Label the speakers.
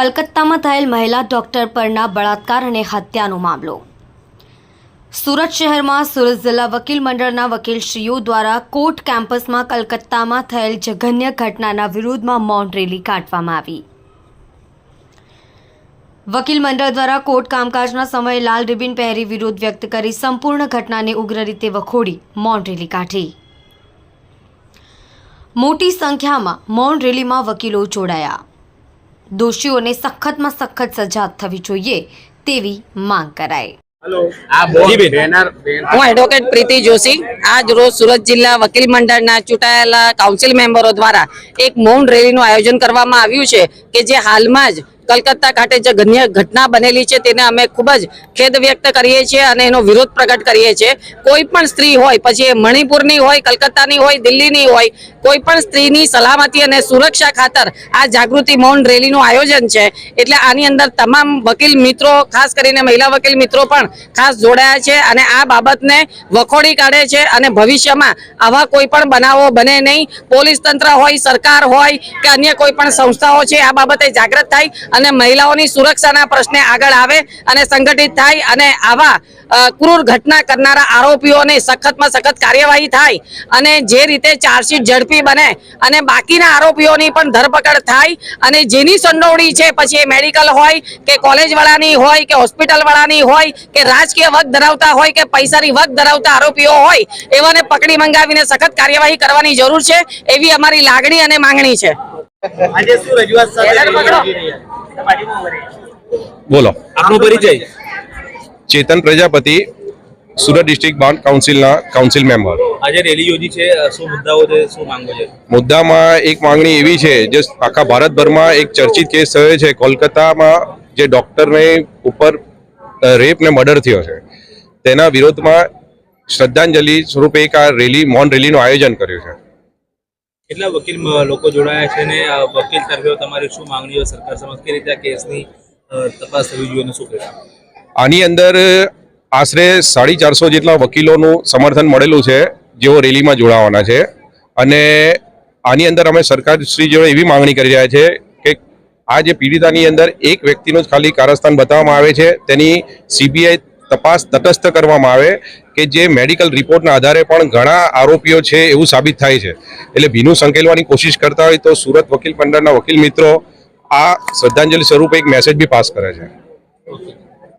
Speaker 1: કલકત્તામાં થયેલ મહિલા ડોક્ટર પરના બળાત્કાર અને હત્યાનો મામલો. સુરત શહેરમાં સુરત જિલ્લા વકીલ મંડળના વકીલશ્રીઓ દ્વારા કોર્ટ કેમ્પસમાં કલકત્તામાં થયેલ જઘન્ય ઘટનાના વિરોધમાં મૌન રેલી કાઢવામાં આવી. વકીલ મંડળ દ્વારા કોર્ટ કામકાજના સમયે લાલ રિબિન પહેરી વિરોધ વ્યક્ત કરી સંપૂર્ણ ઘટનાને ઉગ્ર રીતે વખોડી મૌન રેલી કાઢી. મોટી સંખ્યામાં મૌન રેલીમાં વકીલો જોડાયા. દોષીઓને સખતમાં સખત સજા થવી જોઈએ તેવી માંગ કરાઈ.
Speaker 2: બેનર
Speaker 3: હું એડવોકેટ પ્રીતિ જોશી. આજ રોજ સુરત જિલ્લા વકીલ મંડળના ચૂંટાયેલા કાઉન્સિલ મેમ્બરો દ્વારા એક મૌન રેલીનું આયોજન કરવામાં આવ્યું છે કે જે હાલમાં જ કલકત્તા ખાતે જે ઘટના બનેલી છે તેને અમે ખૂબ જ ખેદ વ્યક્ત કરીએ છીએ અને એનો વિરોધ પ્રગટ કરીએ છીએ. કોઈ પણ સ્ત્રી હોય, પછી એ મણિપુરની હોય, કલકત્તાની હોય, દિલ્હીની હોય, કોઈ પણ સ્ત્રીની સલામતી અને સુરક્ષા ખાતર આ જાગૃતિ મૌન રેલીનું આયોજન છે. એટલે આની અંદર તમામ વકીલ મિત્રો, ખાસ કરીને મહિલા વકીલ મિત્રો પણ ખાસ જોડાયા છે અને આ બાબતને વખોડી કાઢે છે અને ભવિષ્યમાં આવા કોઈ પણ બનાવો બને નહીં. પોલીસ તંત્ર હોય, સરકાર હોય કે અન્ય કોઈ પણ સંસ્થાઓ છે, આ બાબતે જાગૃત થાય અને મહિલાઓની સુરક્ષાના પ્રશ્ને આગળ આવે અને સંગઠિત થાય અને આવા ક્રૂર ઘટના કરનારા આરોપીઓને સખતમાં સખત કાર્યવાહી થાય અને જે રીતે ચાર્જશીટ ઝડપી બને અને બાકીના આરોપીઓની પણ ધરપકડ થાય અને જેની સંડોવણી છે પછી એ મેડિકલ હોય કે કોલેજવાળાની હોય કે હોસ્પિટલ વાળાની હોય કે રાજકીય વક ધરાવતા હોય કે પૈસાની વક ધરાવતા આરોપીઓ હોય એવાને પકડી મંગાવીને સખત કાર્યવાહી કરવાની જરૂર છે એવી અમારી લાગણી અને માંગણી છે.
Speaker 2: આજે શું રજૂઆત સાથે
Speaker 4: બોલો.
Speaker 2: આપનો પરિચય.
Speaker 4: ચેતન પ્રજાપતિ સુરત ડિસ્ટ્રિક્ટ બાર કાઉન્સિલના કાઉન્સિલ મેમ્બર.
Speaker 2: આજે રેલી યોજી છે શું મુદ્દાઓ છે શું માંગો છે?
Speaker 4: મુદ્દામાં એક માંગણી એવી છે જે આખા ભારતભરમાં એક ચર્ચિત કેસ થયો છે. કોલકાતામાં જે ડોક્ટરને ઉપર રેપ ને મર્ડર થયો છે. તેના વિરોધમાં શ્રદ્ધાંજલિ સ્વરૂપે એક આ રેલી મૌન રેલીનું આયોજન કર્યું છે.
Speaker 2: કેટલા વકીલ લોકો જોડાયા છે અને વકીલ તરફે તમારી શું માંગણીઓ સરકાર સમક્ષ? કે રીતે કેસની તપાસ થવી જોઈએ અને શું કહેશો
Speaker 4: આની અંદર આશરે સાડી ચારસો જેટલા વકીલોનું સમર્થન મળેલું છે, જેઓ રેલીમાં જોડાવાના છે. અને આની અંદર અમે સરકારશ્રી જોડે એવી માંગણી કરી રહ્યા છે કે આ જે પીડિતાની અંદર એક વ્યક્તિનું જ ખાલી કારસ્થાન બતાવવામાં આવે છે, તેની સીબીઆઈ તપાસ તટસ્થ કરવામાં આવે કે જે મેડિકલ રિપોર્ટના આધારે પણ ઘણા આરોપીઓ છે એવું સાબિત થાય છે. એટલે ભીનું સંકેલવાની કોશિશ કરતા હોય તો સુરત વકીલ મંડળના વકીલ મિત્રો આ શ્રદ્ધાંજલિ સ્વરૂપે એક મેસેજ બી પાસ કરે છે.